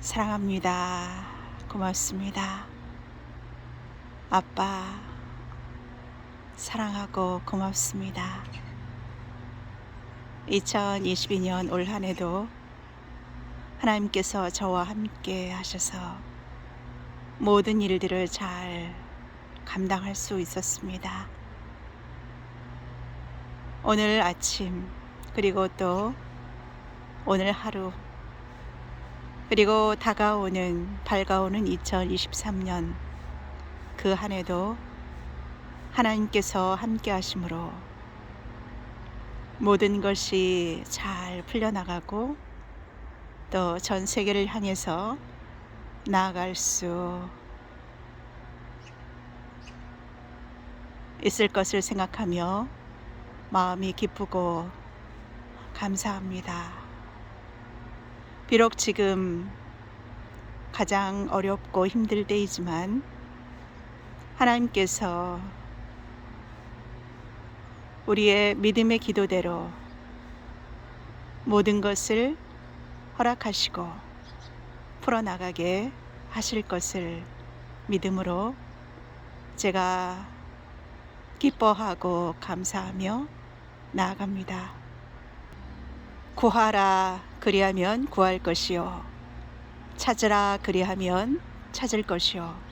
사랑합니다. 고맙습니다. 아빠, 사랑하고 고맙습니다. 2022년 올 한 해도 하나님께서 저와 함께 하셔서 모든 일들을 잘 감당할 수 있었습니다. 오늘 아침, 그리고 또 오늘 하루, 그리고 다가오는, 밝아오는 2023년 그 한 해도 하나님께서 함께 하심으로 모든 것이 잘 풀려나가고 또 전 세계를 향해서 나아갈 수 있을 것을 생각하며 마음이 기쁘고 감사합니다. 비록 지금 가장 어렵고 힘들 때이지만 하나님께서 우리의 믿음의 기도대로 모든 것을 허락하시고 풀어나가게 하실 것을 믿음으로 제가 기뻐하고 감사하며 나아갑니다. 구하라 그리하면 구할 것이요. 찾으라 그리하면 찾을 것이요.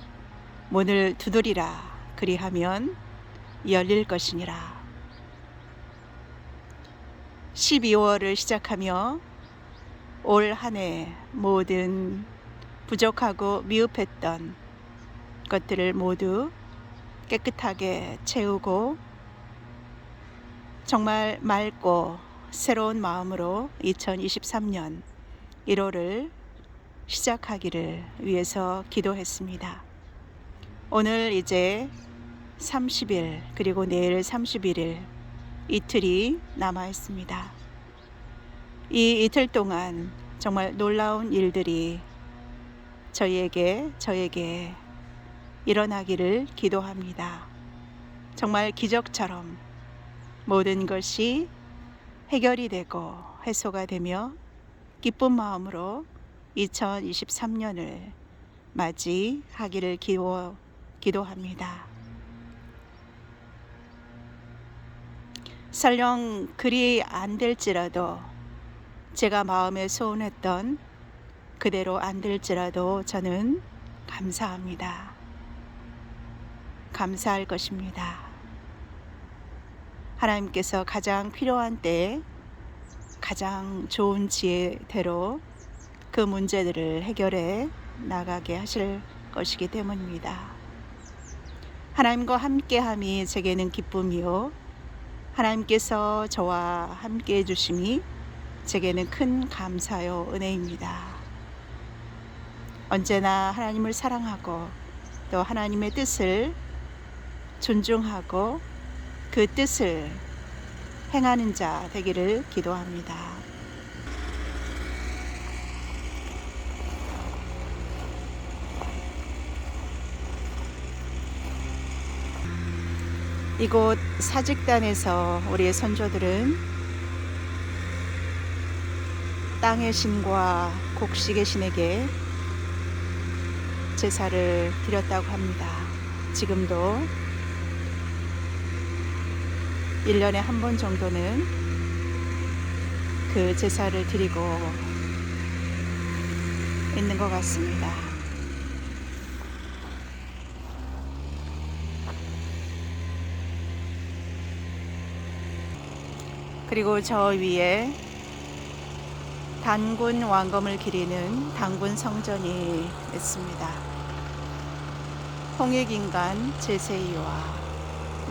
문을 두드리라 그리하면 열릴 것이니라. 12월을 시작하며 올 한 해 모든 부족하고 미흡했던 것들을 모두 깨끗하게 채우고 정말 맑고 새로운 마음으로 2023년 1월을 시작하기를 위해서 기도했습니다. 오늘 이제 30일 그리고 내일 31일 이틀이 남아 있습니다. 이 이틀 동안 정말 놀라운 일들이 저희에게 저에게 일어나기를 기도합니다. 정말 기적처럼 모든 것이 해결이 되고 해소가 되며 기쁜 마음으로 2023년을 맞이하기를 기워, 기도합니다. 설령 그리 안 될지라도 제가 마음에 소원했던 그대로 안 될지라도 저는 감사합니다. 감사할 것입니다. 하나님께서 가장 필요한 때에 가장 좋은 지혜대로 그 문제들을 해결해 나가게 하실 것이기 때문입니다. 하나님과 함께함이 제게는 기쁨이요. 하나님께서 저와 함께 해 주심이 제게는 큰 감사요 은혜입니다. 언제나 하나님을 사랑하고 또 하나님의 뜻을 존중하고 그 뜻을 행하는 자 되기를 기도합니다. 이곳 사직단에서 우리의 선조들은 땅의 신과 곡식의 신에게 제사를 드렸다고 합니다. 지금도 1년에 한 번 정도는 그 제사를 드리고 있는 것 같습니다. 그리고 저 위에 단군 왕검을 기리는 단군 성전이 있습니다. 홍익인간 제세이와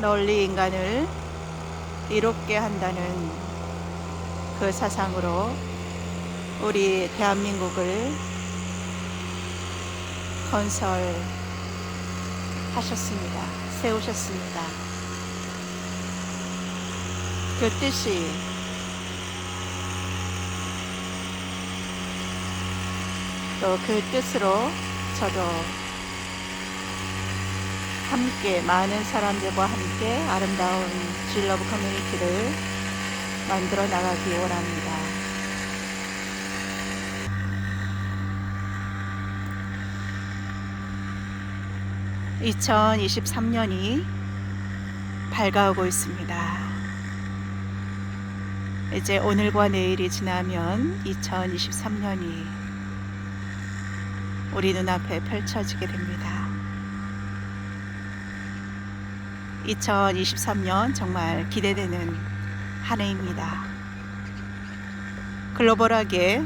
널리 인간을 이롭게 한다는 그 사상으로 우리 대한민국을 건설하셨습니다. 세우셨습니다. 그 뜻이 또 그 뜻으로 저도 함께 많은 사람들과 함께 아름다운 질러브 커뮤니티를 만들어 나가기 원합니다. (2023년이) 밝아오고 있습니다. 이제 오늘과 내일이 지나면 2023년이 우리 눈앞에 펼쳐지게 됩니다. 2023년 정말 기대되는 한 해입니다. 글로벌하게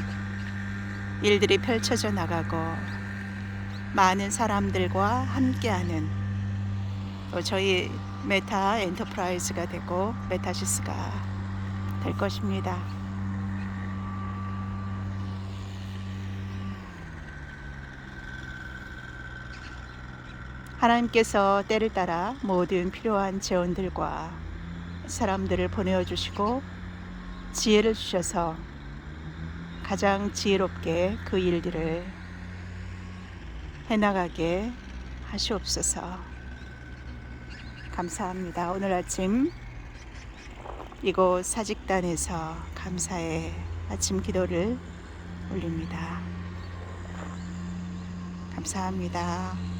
일들이 펼쳐져 나가고 많은 사람들과 함께하는 또 저희 메타 엔터프라이즈가 되고 메타시스가 될 것입니다. 하나님께서 때를 따라 모든 필요한 재원들과 사람들을 보내어 주시고 지혜를 주셔서 가장 지혜롭게 그 일들을 해나가게 하시옵소서. 감사합니다. 오늘 아침 이곳 사직단에서 감사의 아침 기도를 올립니다. 감사합니다.